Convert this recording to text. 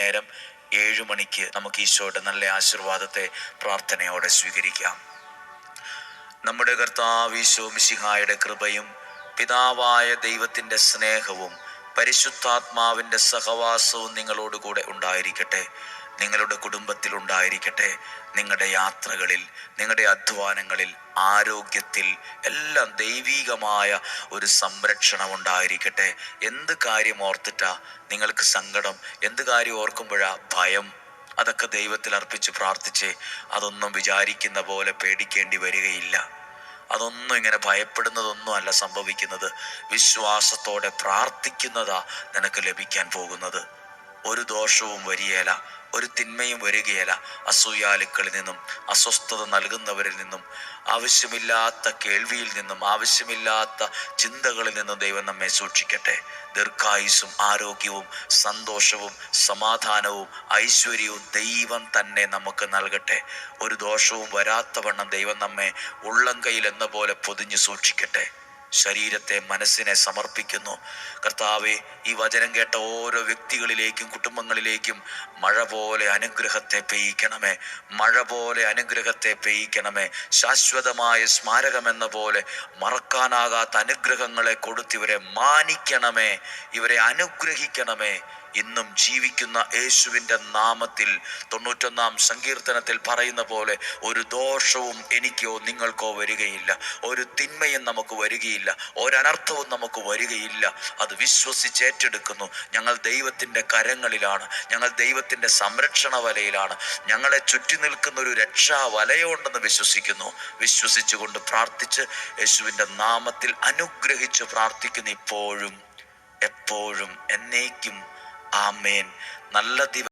വൈകുന്നേരം ഏഴു മണിക്ക് നമുക്ക് ഈശോയുടെ നല്ല ആശീർവാദത്തെ പ്രാർത്ഥനയോടെ സ്വീകരിക്കാം. നമ്മുടെ കർത്താവ് ഈശോ മിശിഹായുടെ കൃപയും പിതാവായ ദൈവത്തിന്റെ സ്നേഹവും പരിശുദ്ധാത്മാവിന്റെ സഹവാസവും നിങ്ങളോടുകൂടെ ഉണ്ടായിരിക്കട്ടെ. നിങ്ങളുടെ കുടുംബത്തിൽ ഉണ്ടായിരിക്കട്ടെ. നിങ്ങളുടെ യാത്രകളിൽ നിങ്ങളുടെ അധ്വാനങ്ങളിൽ ആരോഗ്യത്തിൽ എല്ലാം ദൈവീകമായ ഒരു സംരക്ഷണം ഉണ്ടായിരിക്കട്ടെ. എന്ത് കാര്യം ഓർത്തിട്ടാ നിങ്ങൾക്ക് സങ്കടം? എന്ത് കാര്യം ഓർക്കുമ്പോഴാ ഭയം? അതൊക്കെ ദൈവത്തിൽ അർപ്പിച്ച് പ്രാർത്ഥിച്ച് അതൊന്നും വിചാരിക്കുന്ന പോലെ പേടിക്കേണ്ടി വരികയില്ല. അതൊന്നും ഇങ്ങനെ ഭയപ്പെടുന്നതൊന്നും അല്ല സംഭവിക്കുന്നത്. വിശ്വാസത്തോടെ പ്രാർത്ഥിക്കുന്നതാ നിനക്ക് ലഭിക്കാൻ പോകുന്നത്. ഒരു ദോഷവും വരികയില്ല ഒരു തിന്മയും വരികയില്ല. അസൂയാലുക്കളിൽ നിന്നും അസ്വസ്ഥത നൽകുന്നവരിൽ നിന്നും ആവശ്യമില്ലാത്ത കേൾവിയിൽ നിന്നും ആവശ്യമില്ലാത്ത ചിന്തകളിൽ നിന്നും ദൈവം നമ്മെ സൂക്ഷിക്കട്ടെ. ദീർഘായുസും ആരോഗ്യവും സന്തോഷവും സമാധാനവും ഐശ്വര്യവും ദൈവം തന്നെ നമുക്ക് നൽകട്ടെ. ഒരു ദോഷവും വരാത്തവണ്ണം ദൈവം നമ്മെ ഉള്ളം കയ്യിൽ എന്ന പോലെ പൊതിഞ്ഞു സൂക്ഷിക്കട്ടെ. ശരീരത്തെ മനസ്സിനെ സമർപ്പിക്കുന്നു. കർത്താവെ ഈ വചനം കേട്ട ഓരോ വ്യക്തികളിലേക്കും കുടുംബങ്ങളിലേക്കും മഴ പോലെ അനുഗ്രഹത്തെ പെയ്യിക്കണമേ. മഴ പോലെ അനുഗ്രഹത്തെ പെയ്യിക്കണമേ. ശാശ്വതമായ സ്മാരകമെന്ന പോലെ മറക്കാനാകാത്ത അനുഗ്രഹങ്ങളെ കൊടുത്ത് ഇവരെ മാനിക്കണമേ. ഇവരെ അനുഗ്രഹിക്കണമേ. ഇന്നും ജീവിക്കുന്ന യേശുവിന്റെ നാമത്തിൽ തൊണ്ണൂറ്റൊന്നാം സങ്കീർത്തനത്തിൽ പറയുന്ന പോലെ ഒരു ദോഷവും എനിക്കോ നിങ്ങൾക്കോ വരികയില്ല. ഒരു തിന്മയും നമുക്ക് വരികയില്ല. ഒരനർത്ഥവും നമുക്ക് വരികയില്ല. അത് വിശ്വസിച്ച് ഏറ്റെടുക്കുന്നു. ഞങ്ങൾ ദൈവത്തിന്റെ കരങ്ങളിലാണ്. ഞങ്ങൾ ദൈവത്തിന്റെ സംരക്ഷണ വലയിലാണ്. ഞങ്ങളെ ചുറ്റി നിൽക്കുന്ന ഒരു രക്ഷാ വലയുണ്ടെന്ന് വിശ്വസിക്കുന്നു. വിശ്വസിച്ചുകൊണ്ട് പ്രാർത്ഥിച്ച് യേശുവിന്റെ നാമത്തിൽ അനുഗ്രഹിച്ച് പ്രാർത്ഥിക്കുന്നു ഇപ്പോഴും എപ്പോഴും എന്നേക്കും ആമേൻ. നല്ല ദിവസം